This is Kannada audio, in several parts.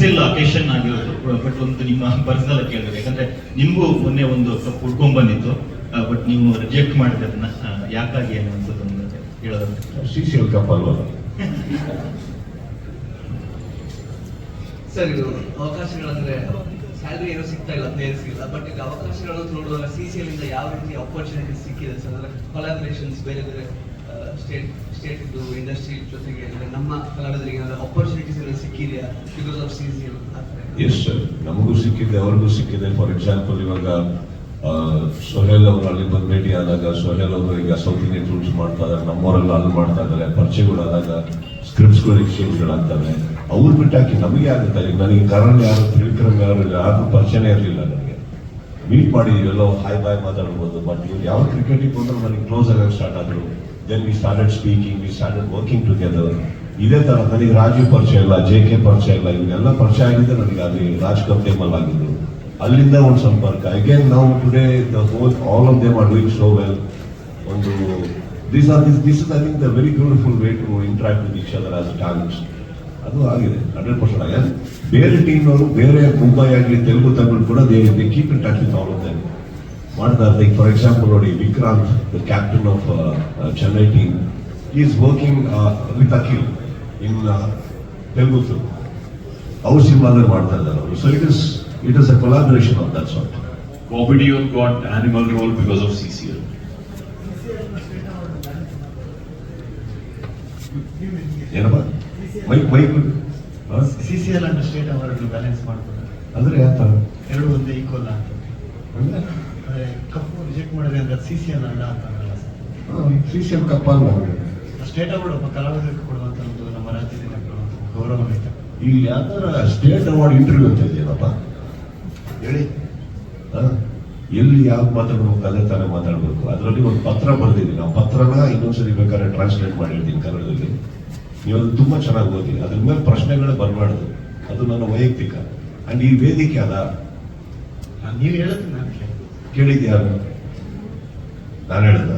ಸ್ಪೆಷಲ್ ಅಕೇಶನ್ ಆಗಿರೋದು ಬಟ್ ಒಂದು ನಿಮ್ಮ ಪರ್ಸನಲ್ ಕೇಳಿದ್ರೆ ಯಾಕಂದ್ರೆ ನಿಮಗೂ ಮೊನ್ನೆ ಒಂದು ಕಪ್ ಹುಡ್ಕೊಂಡ್ ಬಂದಿತ್ತು. ಬಟ್ ನೀವು ರಿಜೆಕ್ಟ್ ಮಾಡಿದ್ರೆ ಅದನ್ನ. ಯಾಕಾಗಿ ಏನು ಅನ್ಸುತ್ತೆ ಒಂದು ಹೇಳೋದು ಕಪ್ ಸರ್ ಇದು ಅವಕಾಶಗಳಂದ್ರೆ ಸ್ಯಾಲ್ರಿ ಏನೋ ಸಿಗ್ತಾ ಇಲ್ಲ ಪ್ಲೇಯರ್ಸ್ ಸಿಗಲ್ಲ ಬಟ್ ಈಗ ಅವಕಾಶಗಳನ್ನು ನೋಡುವಾಗ ಸಿ ಸಿ ಎಲ್ ಇಂದ ಯಾವ ರೀತಿ ಅಪರ್ಚುನಿಟಿ ಸಿಕ್ಕಿದೆ ಸರ್? ಅಂದ್ರೆ ಕೊಲಾಬರೇಷನ್ಸ್ ಬೇರೆ ಬೇರೆ ಸ್ಟೇಟ್ ಸ್ಟೇಟ್ ಇದ್ದು ಇಂಡಸ್ಟ್ರಿ ಜೊತೆಗೆ ನಮ್ಮ ಏನಾದ್ರು ಅಪರ್ಚುನಿಟೀಸ್ ಏನೋ ಸಿಕ್ಕಿದೆಯಾ because of C C S sir ನಮಗೂ ಸಿಕ್ಕಿದೆ, ಅವ್ರಿಗೂ ಸಿಕ್ಕಿದೆ. ಫಾರ್ ಎಕ್ಸಾಂಪಲ್ ಇವಾಗ ಸೊಹೇಲ್ ಅವರು ಅಲ್ಲಿ ಬಂದು ಭೇಟಿ ಆದಾಗ, ಸೊಹೇಲ್ ಅವರು ಈಗ ಸೌತ್ ಇಂಡಿಯನ್ ಫಿಲ್ಮ್ಸ್ ಮಾಡ್ತಾ ಇದ್ದಾರೆ. ನಮ್ಮವರೆಲ್ಲ ಅಲ್ಲಿ ಮಾಡ್ತಾ ಇದ್ದಾರೆ. ಪರಿಚಯಗಳಾದಾಗ ಸ್ಕ್ರಿಪ್ಟ್ಸ್ಗಳು ಎಕ್ಸ್ಚೇಂಜ್ಗಳಾಗ್ತವೆ ಅವ್ರು ಬಿಟ್ಟಾಕಿ ನಮಗೆ ಆಗುತ್ತೆ? ಈಗ ನನಗೆ ಕಾರಣ ಯಾರು ತ್ರಿವಿಕ್ರಮ್ ಯಾರು ಯಾರು ಪರಿಚಯನೇ ಇರಲಿಲ್ಲ ನನಗೆ. ಮೀಟ್ ಮಾಡಿದೀವಿ ಎಲ್ಲೋ ಹಾಯ್ ಬಾಯ್ ಮಾತಾಡ್ಬೋದು ಬಟ್ ಇವ್ರು ಯಾವ ಕ್ರಿಕೆಟಿಗೆ ಬಂದರೂ ನನಗೆ ಕ್ಲೋಸ್ ಆಗಕ್ಕೆ ಸ್ಟಾರ್ಟ್ ಆದ್ರು. Then we started speaking we started working together ಇದೇ ತರ ನನಗೆ ರಾಜೀವ್ ಪರಿಚಯ ಇಲ್ಲ ಜೆ ಕೆ ಪರಿಚಯ ಇಲ್ಲ ಇವನ್ನೆಲ್ಲ ಪರಿಚಯ ಆಗಿದ್ದೆ ನನಗೆ ಅಲ್ಲಿ ರಾಜ್ ಟೈಮಲ್ಲಿ ಆಗಿದ್ದು. ಅಲ್ಲಿಂದ ಒಂದು ಸಂಪರ್ಕ. ಅಗೇನ್ ನಾವು today the whole all of them are doing so well ಒಂದು this are this this is I think the very beautiful way to interact with each other as talents ಅದು ಆಗಿದೆ ಹಂಡ್ರೆಡ್ ಪರ್ಸೆಂಟ್ ಆಗಿದೆ. ಬೇರೆ ಟೀಮ್ನವರು ಬೇರೆ ಮುಂಬೈ ಆಗಲಿ, ತೆಲುಗು, ತಮಿಳು ಕೂಡ they keep in touch with all of them ಮಾಡ್ತಾ ಇರ್ತಾರೆ ಫಾರ್ ಎಕ್ಸಾಂಪಲ್ ನೋಡಿ Vikrant the captain of Chennai team is working with Akhil in Telugu film ಅವ್ರ ಸಿನಿಮಾದಲ್ಲಿ ಮಾಡ್ತಾ ಇದ್ದಾರೆ ಅವರು. So it is it is a collaboration of that sort Deol got animal role because of CCL. ಏನಪ್ಪ? Mike mike C C L and state award balance ಮಾಡ್ತಾರೆ. ಅಂದ್ರೆ ಯಾವ ಥರ ಎರಡು ಒಂದೇ ಈಕ್ವಲ್ ಅಂತ ಅಂದ್ರೆ ಕಪ್ಪು ರಿಜೆಕ್ಟ್ ಮಾಡಿದೆ ಅಂದ್ರೆ ಸಿ ಸಿ ಎಲ್ ಅಲ್ಲ ಅಂತ ಸಿ ಸಿ ಎಲ್ ಕಪ್ಪ ಅಲ್ಲ. ಸ್ಟೇಟ್ ಅವಾರ್ಡ್ ಒಬ್ಬ ಕಲಾವಿದರಿಗೆ ಒಂದು ನಮ್ಮ ರಾಜ್ಯದಿಂದ ಗೌರವ ಐತೆ ಇಲ್ಲಿ ಯಾವ್ದಾರ ಸ್ಟೇಟ್ ಅವಾರ್ಡ್ ಇಂಟರ್ವ್ಯೂ ಅಂತ ಇದೆಯಲ್ಲಪ್ಪ? ಹೇಳಿ? ಎಲ್ಲಿ ಯಾವ್ದು ಮಾತಾಡ್ಬೇಕು ಅದೇ ತರ ಮಾತಾಡಬೇಕು? ಅದರಲ್ಲಿ ಒಂದು ಪತ್ರ ಬರೆದಿದ್ದೀನಿ ಆ ಪತ್ರನ ಇನ್ನೊಂದ್ಸರಿ ಬೇಕಾದ್ರೆ ಟ್ರಾನ್ಸ್ಲೇಟ್ ಮಾಡಿರ್ತೀನಿ ಕನ್ನಡದಲ್ಲಿ. ನೀವು ಅದು ತುಂಬಾ ಚೆನ್ನಾಗಿ ಓದಿ. ಅದ್ರ ಮೇಲೆ ಪ್ರಶ್ನೆಗಳೇ ಬರಬಾರ್ದು. ಅದು ನನ್ನ ವೈಯಕ್ತಿಕ. ಅಂಡ್ ಈ ವೇದಿಕೆ ಅದ ನೀವು ಹೇಳ್ತೀನಿ ಕೇಳಿದ್ಯಾರು ನಾನು ಹೇಳ್ದ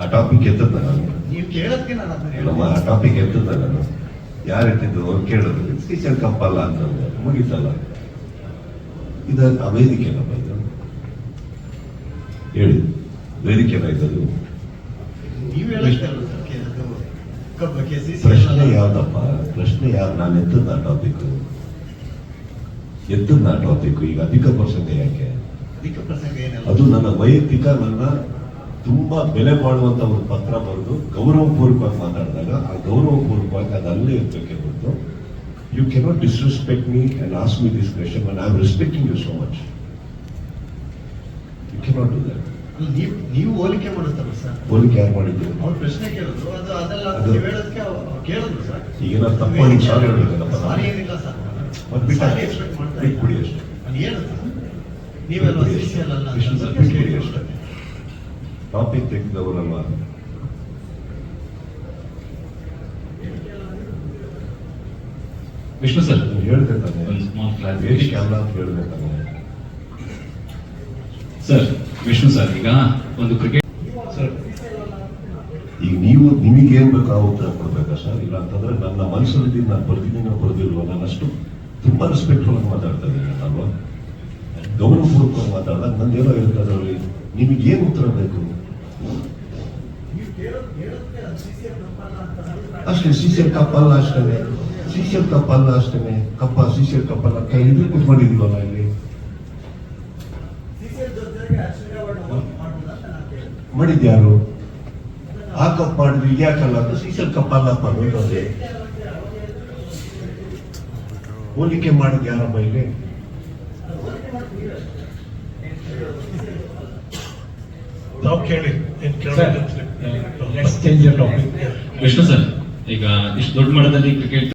ಆ ಟಾಪಿಕ್ ಎತ್ತದ ನಾನು? ನೀವು ಕೇಳೋದಕ್ಕೆ ನಾನು ನಮ್ಮ ಆ ಟಾಪಿಕ್ ಎತ್ತದ ನಾನು? ಯಾರು ಎತ್ತಿದ್ದು? ಅವ್ರು ಕೇಳೋದು. ಟೀಚರ್ ಕಪ್ಪಲ್ಲ ಅಂತಂದ್ರೆ ಮುಗಿತಲ್ಲ. ಇದು ಆ ವೇದಿಕೆನಪ್ಪ ಇದು? ಹೇಳಿ. ವೇದಿಕೆ ಸಿ ಪ್ರಶ್ನೆ ಯಾವ್ದಪ್ಪ? ಪ್ರಶ್ನೆ ಯಾವ್ದು ನಾನು ಎತ್ತದ ಟಾಪಿಕ್ ಎತ್ತದ ಟಾಪಿಕ್ ಈಗ ಅಧಿಕ ಪ್ರಶ್ನೆ ಯಾಕೆ? ಅದು ನನ್ನ ವೈಯಕ್ತಿಕ ನನ್ನ ತುಂಬಾ ಬೆಲೆ ಬಾಳುವಂತ ಒಂದು ಪತ್ರ ಬರೆದು ಗೌರವಪೂರ್ವಕವಾಗಿ ಮಾತಾಡಿದಾಗ ಆ ಗೌರವಪೂರ್ವಕವಾಗಿ ಅದು ಅಲ್ಲೇ ಇರ್ತಕ್ಕೆ ಬಂತು you cannot disrespect me and ask me this question I am respecting you so much you cannot do that ನೀವು ಹೋಲಿಕೆ ಮಾಡುತ್ತಲ್ಲ ಸರ್? ಹೋಲಿಕೆ ಯಾರು ಮಾಡಿದ್ದು? ಅವ್ರು ಪ್ರಶ್ನೆ ಕೇಳಿದ್ರು. ಅದು ಅದೆಲ್ಲ ನೀವು ಹೇಳೋದಕ್ಕೆ ಅವ್ರು ಕೇಳಿದ್ರು ಸರ್. ಈಗೇನಾದ್ರು ತಪ್ಪು ಮಾಡಿದ್ದು sorry ಹೇಳ್ಬೇಕಲ್ಲಪ್ಪ ನಾನು. ಸಾರಿ ಏನಿಲ್ಲ ಸರ್. ಮತ್ತೆ ಬಿಟ್ಟು ಎಕ್ಸ್ಪೆಕ್ಟ್ ಮಾಡ್ತಾ ಇಲ್ಲ. ಬಿಟ್ಬಿಡಿ ಅಷ್ಟೇ. ನಾನು ಹೇಳುದು ನೀವೆಲ್ಲ ಸಿ ಅಲ್ಲ. ಟಾಪಿಕ್ ತೆಗೆದವರಲ್ಲ ವಿಷ್ಣು ಸರ್. ಹೇಳ್ಬೇಕಾದ್ರೆ ಒಂದು ಸ್ಮಾಲ್ ವೇದಿಕೆ ಕ್ಲಾರಿಫಿಕೇಶನ್ ಅಲ್ಲ ಅಂತ ಹೇಳ್ಬೇಕಾದ್ರೆ ಸರ್ ವಿಷ್ಣು ಸರ್ ಈಗ ಒಂದು ಕ್ರಿಕೆಟ್ ಸರ್ ಈಗ ನೀವು ನಿಮಗೆ ಏನ್ ಬೇಕು ಆ ಉತ್ತರ ಕೊಡ್ಬೇಕಾ ಸರ್? ಇಲ್ಲ ಅಂತಂದ್ರೆ ನನ್ನ ಮನಸ್ಸಲ್ಲಿ ನಾನು ಬರ್ದಿದ್ದೀನೋ ಬರ್ದಿಲ್ವೋ ನಾನು ಅಷ್ಟು ತುಂಬಾ ರೆಸ್ಪೆಕ್ಟ್ ಆಗಿ ಮಾತಾಡ್ತಾ ಇದ್ದೀನಿ. ಗೌರವಪೂರ್ವಕವಾಗಿ ಮಾತಾಡಿದಾಗ ನಂದು ಏನೋ ಇರುತ್ತೆ ಅದರಲ್ಲಿ ನಿಮಗೆ ಏನು ಉತ್ತರ ಬೇಕು? ಅಷ್ಟೇ ಸಿ ಕಪ್ಪಲ್ಲ ಅಷ್ಟೇ ಸಿ ಕಪ್ಪಲ್ಲ ಅಷ್ಟೇ ಕಪ್ಪ ಸಿ ಕಪ್ಪಲ್ಲ. ಕೈ ಇದ್ರೆ ಕುತ್ಕೊಂಡಿದೀವಲ್ಲ ಇಲ್ಲಿ. ಮಾಡಿದ್ಯಾರು? ಆ ಕಪ್ ಮಾಡಿದ್ವಿ ಯಾಕಲ್ಲ? ಅಂತ ಸಿ ಕಪ್ಪಲ್ಲ ಎಲ್ ಕಪ್ ಅಲ್ಲಪ್ಪ ಅನ್ನೋದು ಅದೇ ಹೋಲಿಕೆ ಮಾಡಿದ್ಯಾರಮ್ಮ ಇಲ್ಲಿ? ತಾವು ಕೇಳಿ ಏನ್ ಕೇಳೋದು let's change topic Vishnu sir ಈಗ ಇಷ್ಟು ದೊಡ್ಡ ಮಟ್ಟದಲ್ಲಿ ಕ್ರಿಕೆಟ್